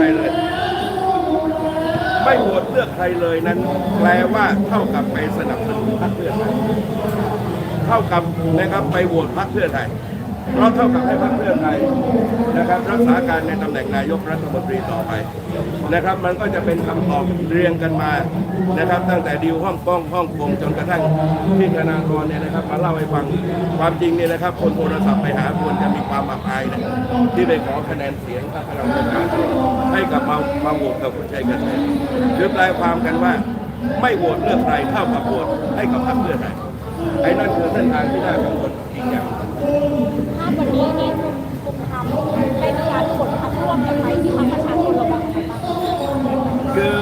ครเลย ไม่โหวตเลือกใครเลยนั้น แปลว่าเท่ากับไปสนับสนุนพรรคเพื่อไทยเท่ากับนะครับไปโหวตพรรคเพื่อไทยเพราะเท่ากับให้พรรคเพื่อไทยนะครับรักษาการในตำแหน่งนายกรัฐมนตรีต่อไปนะครับ มันก็จะเป็นคำตอบเรียงกันมานะครับ ตั้งแต่ดิวฮ่องกงฮ่องกงจนกระทั่งที่ธนากรเนี่ยนะครับ มาเล่าให้ฟังความจริงเนี่ยนะครับ คนโทรศัพท์ไปหาควรจะมีความอับอายนะ ที่ไปขอคะแนนเสียงพรรคพลังประชาชนให้กับมามาโหวตกับคุณชัยเกษมคือแปลความกันว่า ไม่โหวตเลือกใครเท่ากับโหวตให้กับพรรคเพื่อไทยไอ้นั่นคือเส้นทางที่น่ากังวลอีกอย่างถ้าวันนี้เนี่ยคุณทำได้มีการกดทับร่วมกันไหมที่พรรคประชาชนเราบอกคือ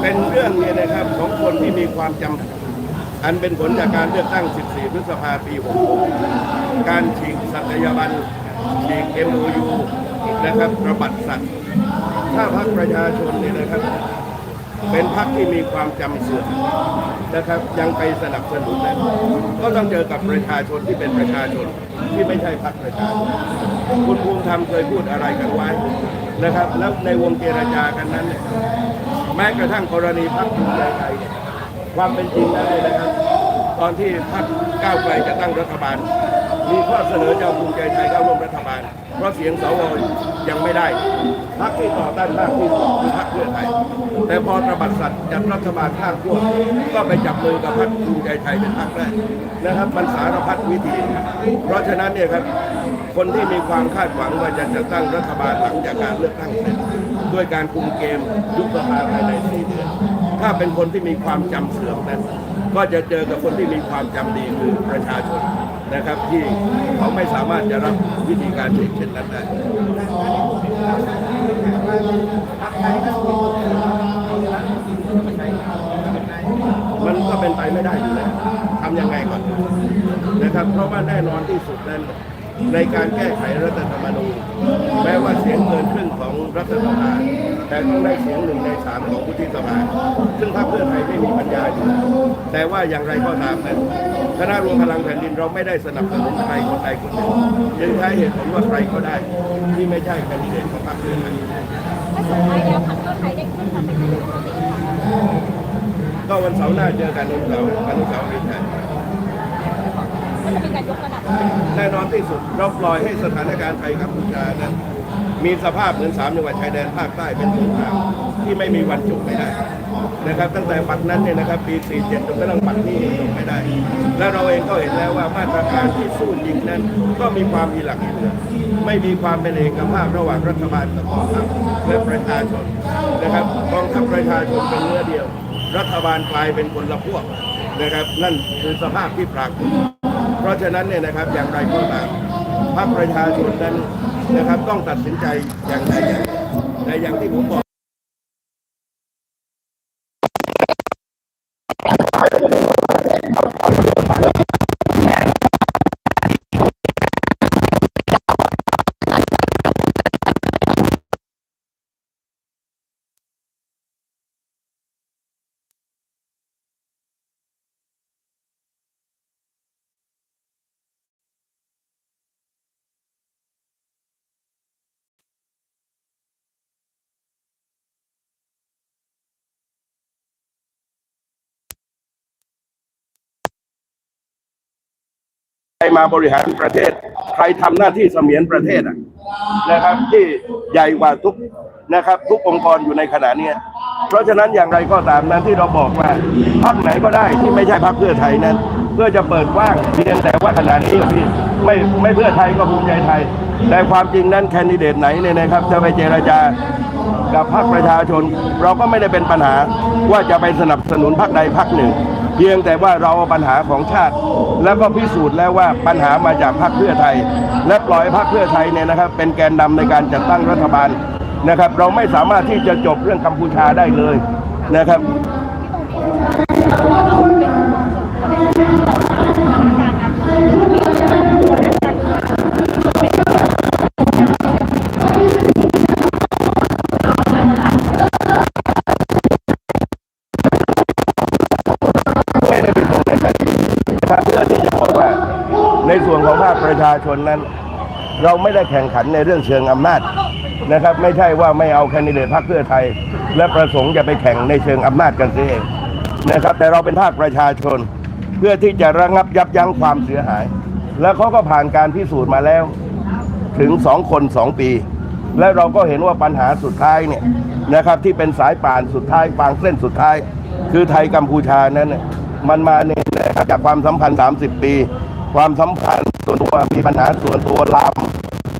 เป็นเรื่องเนี่ยนะครับของคนที่มีความจำ อันเป็นผลจากการเลือกตั้ง 14 พฤษภาปี 66 การฉีกสัตยาบันฉีก MOU นะครับระบัดสัตว์ ถ้าพรรคประชาชนเนี่ยนะครับ เป็นพรรคที่มีความจำเสื่อมนะครับยังไปสนับสนุนนี่ยก็ต้องเจอกับประชาชนที่เป็นประชาชนที่ไม่ใช่พรรคประชาชนคุณภูมิธรรมเคยพูดอะไรกันไว้นะครับ แล้วในวงเจรจากันนั้นเนี่ยแม้กระทั่งกรณีพรรคภูมิใจไทยเนี่ย ความเป็นจริงแล้วเนี่ยนะครับ ตอนที่พรรคก้าวไกลจะตั้งรัฐบาล มีข้อเสนอจะเอาภูมิใจไทยเข้าร่วมรัฐบาล เพราะเสียงสวยังไม่ได้พรรคที่ต่อต้านมากที่สุดคือพรรคเพื่อไทย แต่พอตระบัดสัตว์จัดรัฐบาลข้ามขั้วก็ไปจับมือกับพรรคภูมิใจไทยเป็นพรรคแรกนะครับมันสารพัดวิธี เพราะฉะนั้นเนี่ยครับคนที่มีความคาดหวังว่าจะจัดตั้งรัฐบาลหลังจากการเลือกตั้งเสร็จด้วยการคุมเกมยุบสภาภายในสี่เดือน ถ้าเป็นคนที่มีความจำเสื่อมนั้นก็จะเจอกับคนที่มีความจำดีคือประชาชนนะครับ ที่เขาไม่สามารถจะรับวิธีการเช่นนั้นได้มันก็เป็นไปไม่ได้อยู่แล้วทำยังไงก่อนนะครับ เพราะว่าแน่นอนที่สุดนั้น ในการแก้ไขรัฐธรรมนูญแม้ว่าเสียงเกินครึ่งของรัฐสภาแต่ต้องได้เสียงหนึ่งในสามของวุฒิสภา ซึ่งพรรคเพื่อไทยไม่มีปัญญาอยู่แต่ว่าอย่างไรก็ตามนั้นคณะรวมพลังแผ่นดินเราไม่ได้สนับสนุนใครคนใดคนหนึ่งจึงใช้เหตุผลว่าใครก็ได้ ที่ไม่ใช่แคนดิเดตของพรรคเพื่อไทยถ้าสุดท้ายแล้วพรรคเพื่อไทยได้ขึ้นมาเป็นนายกรัฐมนตรีก็วันเสาร์หน้าเจอกันวันเสาร์วันเสาร์นี้แทนก็จะมีการยกระดับ แน่นอนที่สุดเราปล่อยให้สถานการณ์ไทยกัมพูชานั้น มีสภาพเหมือนสามจังหวัดชายแดนภาคใต้เป็นสงครามที่ไม่มีวันจบไม่ได้นะครับตั้งแต่ปัจนั้นเนี่ยนะครับปี 47จนกระทั่งปัจนี้จบไม่ได้ และเราเองก็เห็นแล้วว่ามาตรการที่สู้ยิงนั้น ก็มีความมีหลักมีเหลือไม่มีความเป็นเอกภาพระหว่างรัฐบาลกับกองทัพและประชาชนนะครับกองทัพประชาชนเป็นเนื้อเดียว รัฐบาลกลายเป็นคนละพวกนะครับนั่นคือสภาพที่ปรากฏ ราะฉะนั้นเนี่ยนะครับอย่างไรก็ตามพรรคประชาชนนั้นนะครับต้องตัดสินใจอย่างใดอย่างในึ่งแต่อย่างที่ผมบอก มาบริหารประเทศ ใครทำหน้าที่เสมียนประเทศนะครับ ที่ใหญ่กว่าทุกนะครับ ทุกองค์กรอยู่ในขณะนี้เพราะฉะนั้นอย่างไรก็ตามนั้นที่เราบอกว่าพรรคไหนก็ได้ที่ไม่ใช่พรรคเพื่อไทยนั้น เพื่อจะเปิดกว้างเพียงแต่ว่าขณะนี้พี่ไม่ไม่เพื่อไทยก็ภูมิใจไทย แต่ความจริงนั้นแคนดิเดตไหนเนี่ยนะครับ จะไปเจรจากับพรรคประชาชน เราก็ไม่ได้เป็นปัญหาว่าจะไปสนับสนุนพรรคใดพรรคหนึ่ง เพียงแต่ว่าเราเอาปัญหาของชาติ แล้วก็พิสูจน์แล้วว่าปัญหามาจากพรรคเพื่อไทย และปล่อยพรรคเพื่อไทยเนี่ยนะครับ เป็นแกนนำในการจัดตั้งรัฐบาลนะครับ เราไม่สามารถที่จะจบเรื่องกัมพูชาได้เลยนะครับ ส่วนของภาคประชาชนนั้น เราไม่ได้แข่งขันในเรื่องเชิงอำนาจนะครับ ไม่ใช่ว่าไม่เอาแคนดิเดตพรรคเพื่อไทย และประสงค์จะไปแข่งในเชิงอำนาจกันเสียเองนะครับ แต่เราเป็นภาคประชาชน เพื่อที่จะระงับยับยั้งความเสียหาย แล้วเขาก็ผ่านการพิสูจน์มาแล้ว ถึงสองคนสองปี และเราก็เห็นว่าปัญหาสุดท้ายเนี่ยนะครับ ที่เป็นสายป่านสุดท้ายปางเส้นสุดท้าย คือไทยกัมพูชานั้นเนี่ยมันมาเนี่ยนะครับจากความสัมพันธ์ 30 ปี ความสัมพันธ์ส่วนตัวมีปัญหาส่วนตัวลาม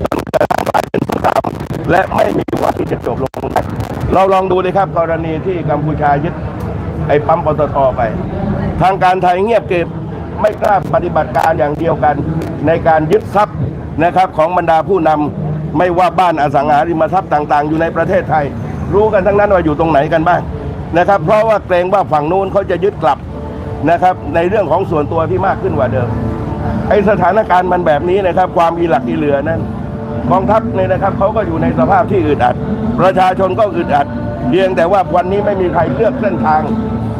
จนกระทั่งกลายเป็นสงครามและไม่มีวันที่จะจบลงได้เราลองดูเลยครับกรณีที่กัมพูชายึดไอ้ปั๊มปตทไป ทางการไทยเงียบเก็บไม่กล้าปฏิบัติการอย่างเดียวกัน ในการยึดทรัพย์นะครับของบรรดาผู้นำไม่ว่าบ้านอสังหาริมทรัพย์ต่าง ๆ อยู่ในประเทศไทย รู้กันทั้งนั้นว่าอยู่ตรงไหนกันบ้างนะครับ เพราะว่าเกรงว่าฝั่งนู้นเขาจะยึดกลับนะครับ ในเรื่องของส่วนตัวที่มากขึ้นกว่าเดิม ไอสถานการณ์มันแบบนี้นะครับ ความอีหลักอีเหลือนั้นกองทัพเนี่ยนะครับเขาก็อยู่ในสภาพที่อึดอัด ประชาชนก็อึดอัด เพียงแต่ว่าวันนี้ไม่มีใครเลือกเส้นทาง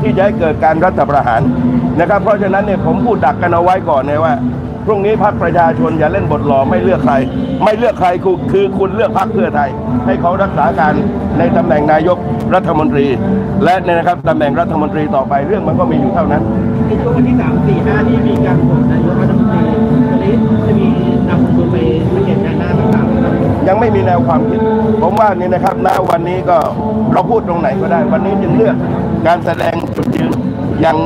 ที่จะให้เกิดการรัฐประหารนะครับ เพราะฉะนั้นเนี่ยผมพูดดักกันเอาไว้ก่อนเลยว่า พรุ่งนี้พักประชาชนอย่าเล่นบทหล่อไม่เลือกใคร ไม่เลือกใครคือคือคุณเลือกพักเพื่อไทย ให้เขารักษาการในตำแหน่งนายกรัฐมนตรี และเนี่ยนะครับตำแหน่งรัฐมนตรีต่อไปเรื่องมันก็มีอยู่เท่านั้นในช่วงวันที่สามสี่ห้าที่มีการโหวตนายกรัฐมนตรีตอนนี้จะมีนำคุณไปสังเกตการณ์หน้าต่างๆนะครับยังไม่มีแนวความคิด ผมว่านี่นะครับณวันนี้ก็เราพูดตรงไหนก็ได้ วันนี้จึงเลือกการแสดงจุดยืนอย่าง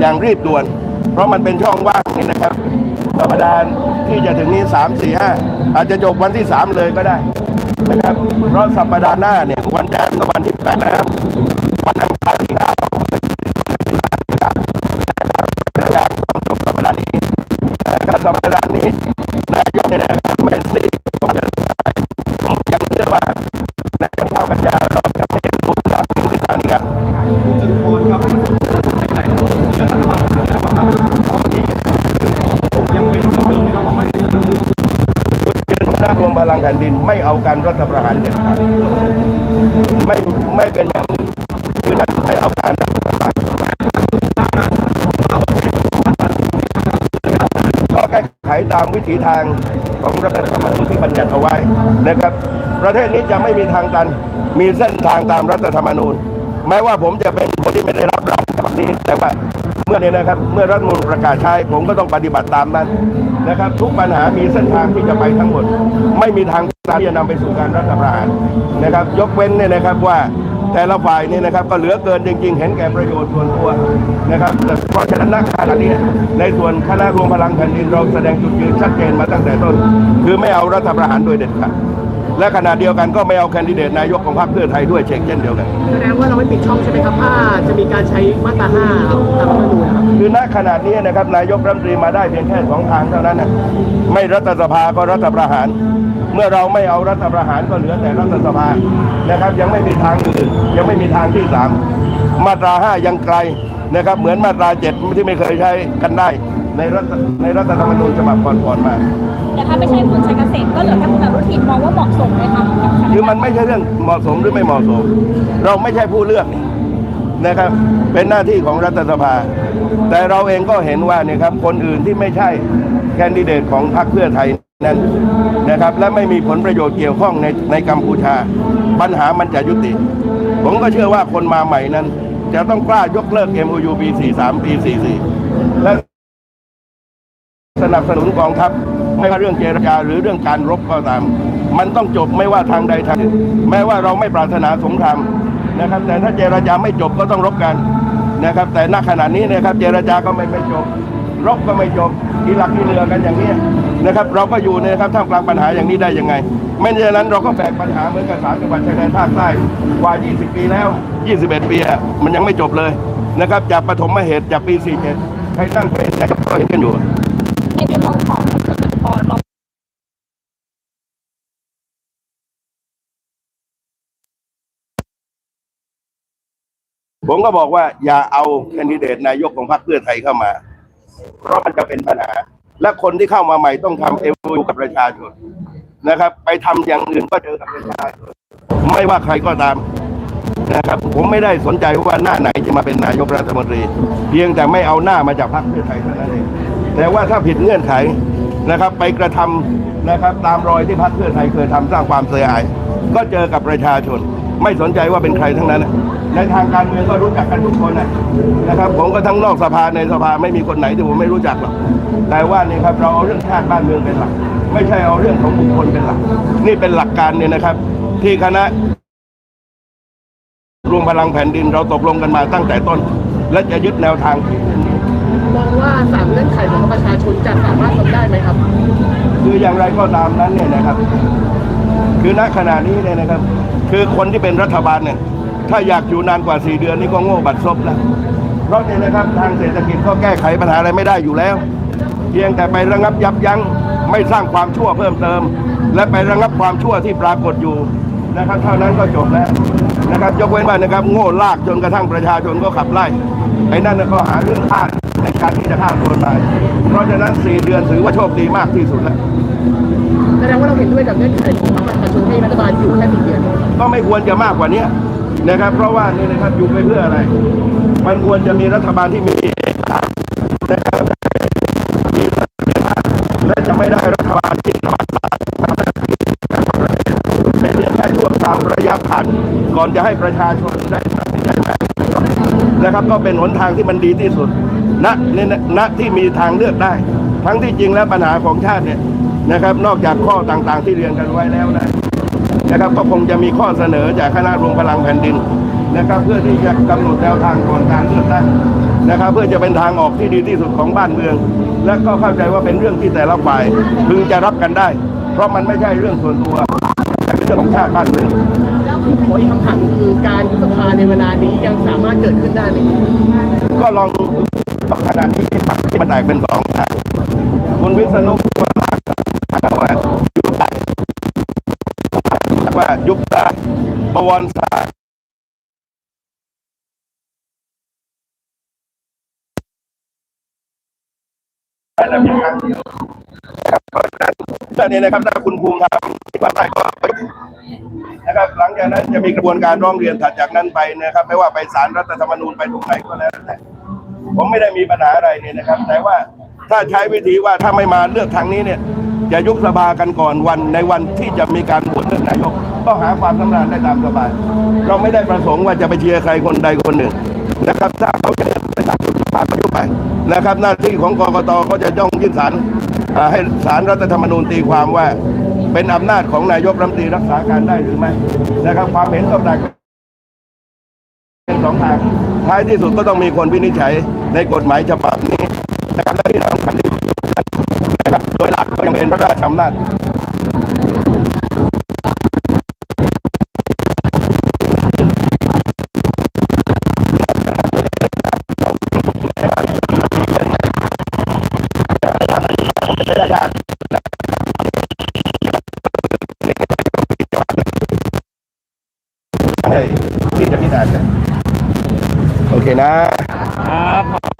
อย่างรีบด่วน เพราะมันเป็นช่องว่างนี่นะครับ สัปดาห์ที่จะถึงนี้สามสี่ห้าอาจจะจบวันที่สามเลยก็ได้นะครับเพราะสัปดาห์หน้าเนี่ยวันจันทร์กับวันที่แปดนะครับวันอังคารที่เก้าางแผ่นดินไม่เอาการรัฐประหารเด็ดขาดไม่ไม่เป็นอย่างอื่นคือนั่นไม่เอาการรัฐประหารก็แก้ไขตามวิถีทางของรัฐธรรมนูญที่บัญญัติเอาไว้นะครับ ประเทศนี้จะไม่มีทางตันมีเส้นทางตามรัฐธรรมนูญ แม้ว่าผมจะเป็นคนที่ไม่ได้รับร่างฉบับนี้ แต่ว่าเมื่อนี้นะครับ เมื่อรัฐมนูญประกาศใช้ผมก็ต้องปฏิบัติตามนั้นนะครับ ทุกปัญหามีเส้นทางที่จะไปทั้งหมด ไม่มีทางที่จะนำไปสู่การรัฐประหารนะครับ ยกเว้นเนี่ยนะครับว่าแต่ละฝ่ายนี่นะครับก็เหลือเกินจริง ๆ เห็นแก่ประโยชน์ส่วนตัวนะครับแต่เพราะฉะนั้นนักขณะนี้ในส่วนคณะรวมพลังแผ่นดินเราแสดงจุดยืนชัดเจนมาตั้งแต่ต้น คือไม่เอารัฐประหารโดยเด็ดขาด และขณะเดียวกันก็ไม่เอาแคนดิเดตนายกของพรรคเพื่อไทยด้วยเช่นเช่นเดียวกันแสดงว่าเราไม่ปิดช่องใช่ไหมครับถ้าจะมีการใช้มาตราห้าครับตามรัฐธรรมนูญครับคือณขนาดนี้นะครับนายกรัฐมนตรีมาได้เพียงแค่สองทางเท่านั้นนะไม่รัฐสภาก็รัฐประหาร เมื่อเราไม่เอารัฐประหารก็เหลือแต่รัฐสภานะครับ ยังไม่มีทางอื่นยังไม่มีทางที่สามมาตราห้ายังไกลนะครับ เหมือนมาตราเจ็ดที่ไม่เคยใช้กันได้ ในรัฐในรัฐธรรมนูญฉบับก่อนๆมา แต่ถ้าไม่ใช่คุณชัยเกษมก็เหลือแค่คุณอนุทินมองว่าเหมาะสมไหมคะกับสถานคือมันไม่ใช่เรื่องเหมาะสมหรือไม่เหมาะสม เราไม่ใช่ผู้เลือกนี่นะครับ เป็นหน้าที่ของรัฐสภา แต่เราเองก็เห็นว่าเนี่ยครับคนอื่นที่ไม่ใช่แคนดิเดตของพรรคเพื่อไทยนั้นนะครับ และไม่มีผลประโยชน์เกี่ยวข้องในในกัมพูชา ปัญหามันจะยุติ ผมก็เชื่อว่าคนมาใหม่นั้น จะต้องกล้ายกเลิก MOU ปี43ปี44และส นับสนุนกองทัพไม่ว่าเรื่องเจรจาหรือเรื่องการรบก็ตาม มันต้องจบไม่ว่าทางใดทางหนึ่งแม้ว่าเราไม่ปรารถนาสงครามนะครับ แต่ถ้าเจรจาไม่จบก็ต้องรบกันนะครับ แต่ณขณะนี้นะครับเจรจาก็ไม่ไม่จบ รบก็ไม่จบอีหลักอีเหลือกันอย่างนี้นะครับ เราก็อยู่ในะครับท่ามกลางปัญหาอย่างนี้ได้ยังไง ไม่เช่นนั้นเราก็แบกปัญหาเหมือนกับสามจังหวัดชายแดนภาคใต้กว่า 20 ปีแล้ว 21 ปีอะมันยังไม่จบเลยนะครับจากปฐมเหตุจากปี 47ใครตั้งเป็นนะครับก็เห็นกันอยู่ ในมุมมองของคุณจตุพรมองผมก็บอกว่าอย่าเอาแคนดิเดตนายกของพรรคเพื่อไทยเข้ามา เพราะมันจะเป็นปัญหา และคนที่เข้ามาใหม่ต้องทำเอวูกับประชาชนนะครับ ไปทำอย่างอื่นก็เจอกับประชาชนไม่ว่าใครก็ตามนะครับ ผมไม่ได้สนใจว่าหน้าไหนจะมาเป็นนายกรัฐมนตรี เพียงแต่ไม่เอาหน้ามาจากพรรคเพื่อไทยเท่านั้นเอง แต่ว่าถ้าผิดเงื่อนไขนะครับ ไปกระทำนะครับตามรอยที่พรรคเพื่อไทยเคยทำสร้างความเสียหาย ก็เจอกับประชาชน ไม่สนใจว่าเป็นใครทั้งนั้น ในทางการเมืองก็รู้จักกันทุกคนนะครับ ผมก็ทั้งนอกสภาในสภาไม่มีคนไหนที่ผมไม่รู้จักหรอกแต่ว่านี่ครับเราเอาเรื่องชาติบ้านเมืองเป็นหลัก ไม่ใช่เอาเรื่องของบุคคลเป็นหลัก นี่เป็นหลักการเนี่ยนะครับ ที่คณะรวมพลังแผ่นดินเราตกลงกันมาตั้งแต่ต้น และจะยึดแนวทางที่ มองว่าสามเงื่อนไขของประชาชนจะสามารถทำได้ไหมครับ คืออย่างไรก็ตามนั้นเนี่ยนะครับ คือณขณะนี้เนี่ยนะครับ คือคนที่เป็นรัฐบาลเนี่ยถ้าอยากอยู่นานกว่า 4 เดือนนี่ก็โง่บัดซบแล้วเพราะเนี่ยนะครับทางเศรษฐกิจก็แก้ไขปัญหาอะไรไม่ได้อยู่แล้ว เพียงแต่ไประงับยับยั้งไม่สร้างความชั่วเพิ่มเติม และไประงับความชั่วที่ปรากฏอยู่นะครับเท่านั้นก็จบแล้วนะครับยกเว้นว่านะครับโง่ลากจนกระทั่งประชาชนก็ขับไล่ไอ้นั่นก็หาเรื่องพลาด ในการที่จะฆ่าตัวตาย เพราะฉะนั้น 4 เดือนถือว่าโชคดีมากที่สุดแล้วแสดงว่าเราเห็นด้วยกับเงื่อนไขของประชาชนให้รัฐบาลอยู่แค่สี่เดือนก็ไม่ควรจะมากกว่านี้นะครับ เพราะว่านี่นะครับอยู่ไปเพื่ออะไร มันควรจะมีรัฐบาลที่มีเอกภาพนะครับมีรัฐบาลและจะไม่ได้รัฐบาลที่นอนเป็นเพียงแค่ช่วงตามระยะผ่านก่อนจะให้ประชาชนได้ตัดสินใจแบบนะครับ ก็เป็นหนทางที่มันดีที่สุด ณณณที่มีทางเลือกได้ ทั้งที่จริงแล้วปัญหาของชาติเนี่ยนะครับ นอกจากข้อต่างๆ ที่เรียนกันไว้แล้วนะนะครับ ก็คงจะมีข้อเสนอจากคณะรวมพลังแผ่นดินนะครับ เพื่อที่จะกำหนดแนวทางก่อนการเลือกตั้งนะครับ เพื่อจะเป็นทางออกที่ดีที่สุดของบ้านเมือง และก็เข้าใจว่าเป็นเรื่องที่แต่ละฝ่ายพึงจะรับกันได้ เพราะมันไม่ใช่เรื่องส่วนตัวแต่เป็นเรื่องของชาติบ้านเมืองขออีกคำถามคือการยุบสภาในเวลานี้ยังสามารถเกิดขึ้นได้ไหมก็ลอง ขณะที่ฝักที่มันแตกเป็นสองทางคุณวิษณุว่าว่ายุบได้ว่ายุบได้บวรศาสตร์แต่เพียงครั้งเดียวนะครับเพราะฉะนั้นเรื่องนี้นะครับถ้าคุณภูมิทำที่ว่าได้ก็นะครับ หลังจากนั้นจะมีกระบวนการร้องเรียนถัดจากนั้นไปนะครับ ไม่ว่าไปศาลรัฐธรรมนูญไปตรงไหนก็แล้วแต่ ผมไม่ได้มีปัญหาอะไรเนี่ยนะครับ แต่ว่าถ้าใช้วิธีว่าถ้าไม่มาเลือกทางนี้เนี่ยจะยุบสภากันก่อนวันในวันที่จะมีการโหวตเลือกนายก ก็หาความสำราญได้ตามสบาย เราไม่ได้ประสงค์ว่าจะไปเชียร์ใครคนใดคนหนึ่งนะครับ ถ้าเขาจะไปตัดยุบสภาก็ยุบไปนะครับ หน้าที่ของกกตก็จะย่องยื่นศาลให้ศาลรัฐธรรมนูญตีความว่า เป็นอำนาจของนายกรัฐมนตรีรักษาการได้หรือไม่นะครับความเห็นตกเป็น สองทางท้ายที่สุดก็ต้องมีคนวินิจฉัยในกฎหมายฉบับนี้นะครับและที่สำคัญที่สุดนะครับโดยหลักก็ยังเป็นพระราชอำนาจที่จะพิจารณา เคนะ ครับ